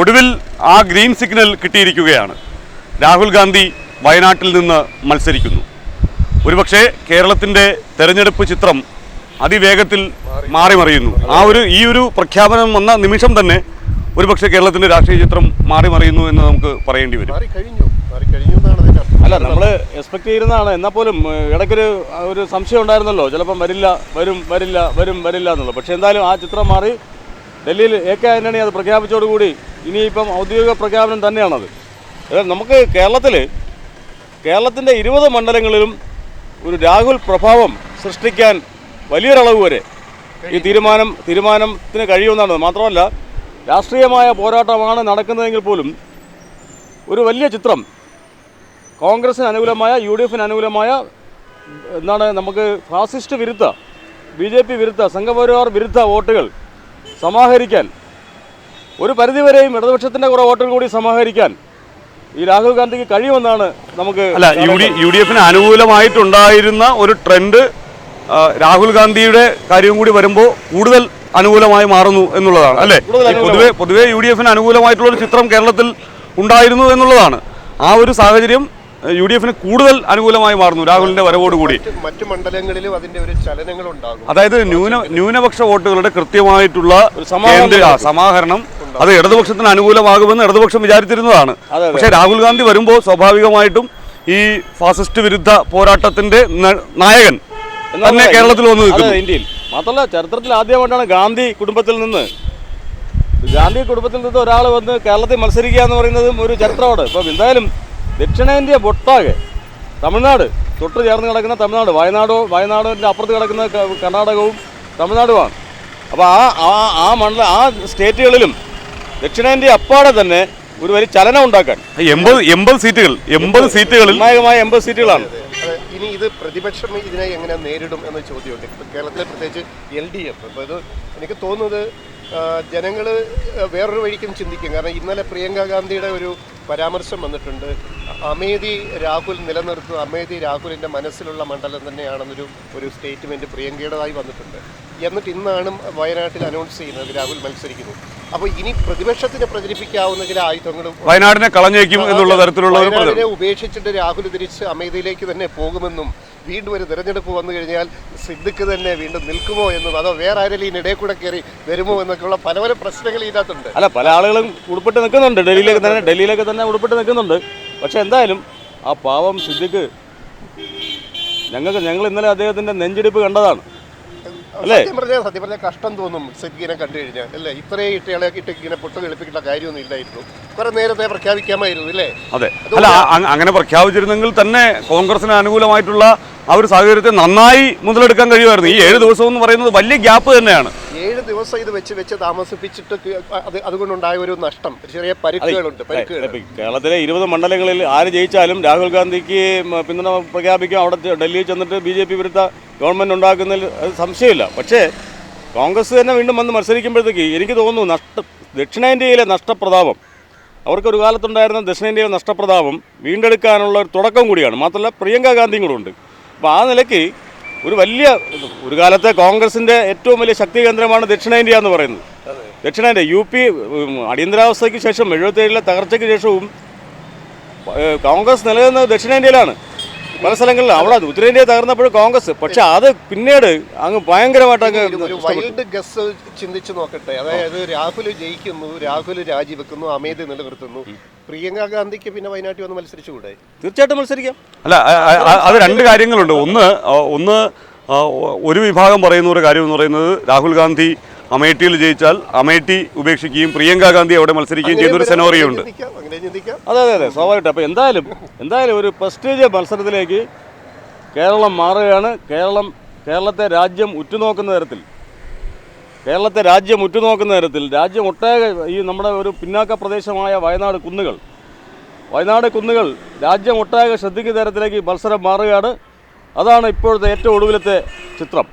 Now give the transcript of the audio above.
ഒടുവിൽ ആ green signal കിട്ടിയിരിക്കുകയാണ്. രാഹുൽ ഗാന്ധി വയനാട്ടിൽ നിന്ന് മത്സരിക്കുന്നു. ഒരുപക്ഷെ കേരളത്തിന്റെ തെരഞ്ഞെടുപ്പ് ചിത്രം അതിവേഗത്തിൽ മാറിമറിയുന്നു ആ ഒരു ഈ ഒരു പ്രഖ്യാപനം വന്ന നിമിഷം തന്നെ ഒരുപക്ഷെ കേരളത്തിന്റെ രാഷ്ട്രീയ ചിത്രം മാറിമറിയുന്നു എന്ന് നമുക്ക് പറയേണ്ടി വരും. മാറി കഴിഞ്ഞു. മാറി കഴിഞ്ഞു എന്നാണ് അല്ല നമ്മൾ എക്സ്പെക്ട് ചെയ്യുന്നതാണ് എന്നാൽ പോലും ഇടയ്ക്കൊരു ഒരു സംശയം ഉണ്ടായിരുന്നല്ലോ. ചിലപ്പം വരില്ല വരും വരില്ല വരും വരില്ല എന്നുള്ളത്. പക്ഷേ എന്തായാലും ആ ചിത്രം മാറി ഡൽഹിയിൽ എ കെ ആന്റണി അത് പ്രഖ്യാപിച്ചതോടുകൂടി ഇനിയിപ്പം ഔദ്യോഗിക പ്രഖ്യാപനം തന്നെയാണത്. നമുക്ക് കേരളത്തിൽ കേരളത്തിന്റെ ഇരുപത് മണ്ഡലങ്ങളിലും ഒരു രാഹുൽ പ്രഭാവം സൃഷ്ടിക്കാൻ വലിയൊരളവ് വരെ ഈ തീരുമാനം തീരുമാനത്തിന് കഴിയുമെന്നാണ് മാത്രമല്ല രാഷ്ട്രീയമായ പോരാട്ടമാണ് നടക്കുന്നതെങ്കിൽ പോലും ഒരു വലിയ ചിത്രം കോൺഗ്രസിന് അനുകൂലമായ യു ഡി എഫിന് അനുകൂലമായ എന്താണ് നമുക്ക് ഫാസിസ്റ്റ് വിരുദ്ധ ബി ജെ പി വിരുദ്ധ സംഘപരിവാർ വിരുദ്ധ വോട്ടുകൾ സമാഹരിക്കാൻ. ഒരു പരിധിവരെയും ഇടതുപക്ഷത്തിന്റെ കുറെ വോട്ടുകൾ കൂടി സമാഹരിക്കാൻ ഈ രാഹുൽ ഗാന്ധിക്ക് കഴിയുമെന്നാണ് നമുക്ക് അല്ല യു ഡി യു ഡി എഫിന് അനുകൂലമായിട്ടുണ്ടായിരുന്ന ഒരു ട്രെൻഡ് രാഹുൽ ഗാന്ധിയുടെ കാര്യവും കൂടി വരുമ്പോൾ കൂടുതൽ അനുകൂലമായി മാറുന്നു എന്നുള്ളതാണ് അല്ലേ? പൊതുവെ പൊതുവെ യു ഡി എഫിന് അനുകൂലമായിട്ടുള്ള ഒരു ചിത്രം കേരളത്തിൽ ഉണ്ടായിരുന്നു എന്നുള്ളതാണ്. ആ ഒരു സാഹചര്യം യു ഡി എഫിന് കൂടുതൽ അനുകൂലമായി മാറുന്നു രാഹുലിന്റെ വരവോടുകൂടി. മറ്റ് മണ്ഡലങ്ങളിലും അതിന്റെ ഒരു ചലനങ്ങൾ ഉണ്ടാകും അതായത് ന്യൂന ന്യൂനപക്ഷ വോട്ടുകളുടെ കൃത്യമായിട്ടുള്ള സമാഹരണം അത് ഇടതുപക്ഷത്തിന് അനുകൂലമാകുമെന്ന് ഇടതുപക്ഷം വിചാരിച്ചിരുന്നതാണ്. പക്ഷേ രാഹുൽ ഗാന്ധി വരുമ്പോൾ സ്വാഭാവികമായിട്ടും ഈ ഫാസിസ്റ്റ് വിരുദ്ധ പോരാട്ടത്തിന്റെ നായകൻ തന്നെ കേരളത്തിൽ വന്നു നിൽക്കുന്നു. ഇന്ത്യയിൽ. മാത്രമല്ല ചരിത്രത്തിൽ ആദ്യമായിട്ടാണ് ഗാന്ധി കുടുംബത്തിൽ നിന്ന്. ഗാന്ധി കുടുംബത്തിൽ നിന്ന് ഒരാൾ വന്ന് കേരളത്തിൽ മത്സരിക്കുക എന്ന് പറയുന്നതും ഒരു ചരിത്രമാണ്. ഇപ്പം എന്തായാലും ദക്ഷിണേന്ത്യ ഒട്ടാകെ തമിഴ്നാട് തൊട്ട് ചേർന്ന് കിടക്കുന്ന തമിഴ്നാട് വയനാടോ വയനാടിന്റെ അപ്പുറത്ത് കിടക്കുന്ന കർണാടകവും തമിഴ്നാടുമാണ്. അപ്പോൾ ആ ആ ആ മണ്ഡല ആ സ്റ്റേറ്റുകളിലും ദക്ഷിണേന്ത്യ അപ്പാടെ തന്നെ ഒരു വലിയ ചലനം ഉണ്ടാക്കാൻ. എൺപത് എൺപത് സീറ്റുകൾ എൺപത് സീറ്റുകളിൽ നിർണായകമായ എൺപത് സീറ്റുകളാണ്. ഇനി ഇത് പ്രതിപക്ഷം ഇതിനെ എങ്ങനെ നേരിടും എന്ന ചോദ്യമുണ്ട് ഇപ്പം കേരളത്തിൽ പ്രത്യേകിച്ച് എൽ ഡി എഫ് അപ്പോൾ ഇത് എനിക്ക് തോന്നുന്നത് ജനങ്ങൾ വേറൊരു വഴിക്കും ചിന്തിക്കും. കാരണം ഇന്നലെ പ്രിയങ്ക ഗാന്ധിയുടെ ഒരു പരാമർശം വന്നിട്ടുണ്ട്. അമേധി രാഹുൽ നിലനിർത്തുന്നത് അമേധി രാഹുലിന്റെ മനസ്സിലുള്ള മണ്ഡലം തന്നെയാണെന്നൊരു ഒരു സ്റ്റേറ്റ്മെന്റ് പ്രിയങ്കയുടേതായി വന്നിട്ടുണ്ട്. എന്നിട്ട് ഇന്നാണ് വയനാട്ടിൽ അനൗൺസ് ചെയ്യുന്നത് രാഹുൽ മത്സരിക്കുന്നു. അപ്പോൾ ഇനി പ്രതിപക്ഷത്തിന് പ്രചരിപ്പിക്കാവുന്ന ചില ആയുധങ്ങളും വയനാടിനെ കളഞ്ഞേക്കും എന്നുള്ള തരത്തിലുള്ള വയനാടിനെ ഉപേക്ഷിച്ചിട്ട് രാഹുൽ തിരിച്ച് അമേഠിയിലേക്ക് തന്നെ പോകുമെന്നും വീണ്ടും ഒരു തിരഞ്ഞെടുപ്പ് വന്നു കഴിഞ്ഞാൽ സിദ്ദിഖ് തന്നെ വീണ്ടും നിൽക്കുമോ എന്നും അതോ വേറെ ആരെങ്കിലും ഇതിനിടയിൽ കൂടെ കയറി വരുമോ എന്നൊക്കെയുള്ള പല പല പ്രശ്നങ്ങൾ ഇതിനകത്തുണ്ട്. അല്ല പല ആളുകളും ഉൾപ്പെട്ട് നിൽക്കുന്നുണ്ട്. ഡൽഹിയിലേക്ക് തന്നെ ഡൽഹിയിലേക്ക് തന്നെ ഉൾപ്പെട്ട് നിൽക്കുന്നുണ്ട്. പക്ഷെ എന്തായാലും ആ പാവം സിദ്ദിഖ് ഞങ്ങൾക്ക് ഞങ്ങൾ ഇന്നലെ അദ്ദേഹത്തിന്റെ നെഞ്ചിടിപ്പ് കണ്ടതാണ്? സത്യം പറഞ്ഞാൽ സത്യം പറഞ്ഞാൽ കഷ്ടം തോന്നും സിദ്ദിഖിനെ കണ്ടു കഴിഞ്ഞാൽ. അല്ലേ? ഇത്രയും ഇട്ടയാളെ ഇട്ട് ഇങ്ങനെ പൊട്ട് കളിപ്പിക്കേണ്ട കാര്യമൊന്നും ഇല്ലായിരുന്നു. കുറെ നേരത്തെ പ്രഖ്യാപിക്കാമായിരുന്നു അല്ലേ? അതെ. അല്ല അങ്ങനെ പ്രഖ്യാപിച്ചിരുന്നെങ്കിൽ തന്നെ കോൺഗ്രസിന് അനുകൂലമായിട്ടുള്ള ആ ഒരു സാഹചര്യത്തെ നന്നായി മുതലെടുക്കാൻ കഴിയുമായിരുന്നു. ഈ ഏഴ് ദിവസം എന്ന് പറയുന്നത് വലിയ ഗ്യാപ്പ് തന്നെയാണ്. ദിവസം ഇത് വെച്ച് വെച്ച് താമസിപ്പിച്ചിട്ട് അത് അതുകൊണ്ടുണ്ടായ ഒരു നഷ്ടം. ചെറിയ പരിക്കുകളുണ്ട് പരിക്കുകൾ കേരളത്തിലെ ഇരുപത് മണ്ഡലങ്ങളിൽ ആര് ജയിച്ചാലും രാഹുൽ ഗാന്ധിക്ക് പിന്തുണ പ്രഖ്യാപിക്കും. അവിടെ ഡൽഹിയിൽ ചെന്നിട്ട് ബി ജെ പി വിരുദ്ധ ഗവൺമെന്റ് ഉണ്ടാക്കുന്നതിൽ അത് സംശയമില്ല. പക്ഷേ കോൺഗ്രസ് തന്നെ വീണ്ടും വന്ന് മത്സരിക്കുമ്പോഴത്തേക്ക് എനിക്ക് തോന്നുന്നു നഷ്ട ദക്ഷിണേന്ത്യയിലെ നഷ്ടപ്രതാപം അവർക്ക് ഒരു കാലത്തുണ്ടായിരുന്ന ദക്ഷിണേന്ത്യയിലെ നഷ്ടപ്രതാപം വീണ്ടെടുക്കാനുള്ള ഒരു തുടക്കം കൂടിയാണ്. മാത്രമല്ല പ്രിയങ്ക ഗാന്ധിയും കൂടെ ഉണ്ട്. അപ്പോൾ ആ നിലയ്ക്ക് ഒരു വലിയ ഒരു കാലത്തെ കോൺഗ്രസിന്റെ ഏറ്റവും വലിയ ശക്തി കേന്ദ്രമാണ് ദക്ഷിണേന്ത്യ എന്ന് പറയുന്നത്. ദക്ഷിണേന്ത്യ യു പി അടിയന്തരാവസ്ഥയ്ക്ക് ശേഷം എഴുപത്തേഴിലെ തകർച്ചയ്ക്ക് ശേഷവും കോൺഗ്രസ് നിലനിന്നത് ദക്ഷിണേന്ത്യയിലാണ്. പല സ്ഥലങ്ങളിൽ അവിടെ ഉത്തരേന്ത്യ തകർന്നപ്പോൾ കോൺഗ്രസ്. പക്ഷെ അത് പിന്നീട് അങ്ങ് ഭയങ്കരമായിട്ട് അങ്ങ് വൈൽഡ് ഗസ് ചിന്തിച്ചു നോക്കട്ടെ. അതായത് രാഹുൽ ജയിക്കുന്നു രാഹുൽ രാജിവെക്കുന്നു അമേദ് നിലനിർത്തുന്നു. പ്രിയങ്ക ഗാന്ധിക്ക് പിന്നെ വയനാട്ടിൽ വന്ന് മത്സരിച്ചുകൂടെ? തീർച്ചയായിട്ടും മത്സരിക്കാം. അല്ല അത് രണ്ട് കാര്യങ്ങളുണ്ട്. ഒന്ന് ഒന്ന് ഒരു വിഭാഗം പറയുന്ന ഒരു കാര്യം എന്ന് പറയുന്നത് രാഹുൽ ഗാന്ധി അമേഠിയിൽ ജയിച്ചാൽ അമേഠി ഉപേക്ഷിക്കുകയും പ്രിയങ്ക ഗാന്ധി അവിടെ മത്സരിക്കുകയും ചെയ്യുന്ന ഒരു സെനോറിയോ ഉണ്ട്. അതെ അതെ അതെ സ്വാഭാവികം അപ്പോൾ എന്തായാലും എന്തായാലും ഒരു പ്രസ്റ്റീജ് മത്സരത്തിലേക്ക് കേരളം മാറുകയാണ്. കേരളം കേരളത്തെ രാജ്യം ഉറ്റുനോക്കുന്ന തരത്തിൽ കേരളത്തെ രാജ്യം ഉറ്റുനോക്കുന്ന തരത്തിൽ രാജ്യം ഒട്ടേറെ ഈ നമ്മുടെ ഒരു പിന്നാക്ക പ്രദേശമായ വയനാട് കുന്നുകൾ വയനാട് കുന്നുകൾ രാജ്യം ഒട്ടാകെ ശ്രദ്ധിക്കുന്ന തരത്തിലേക്ക് മത്സരം മാറുകയാണ്. അതാണ് ഇപ്പോഴത്തെ ഏറ്റവും ഒടുവിലത്തെ ചിത്രം.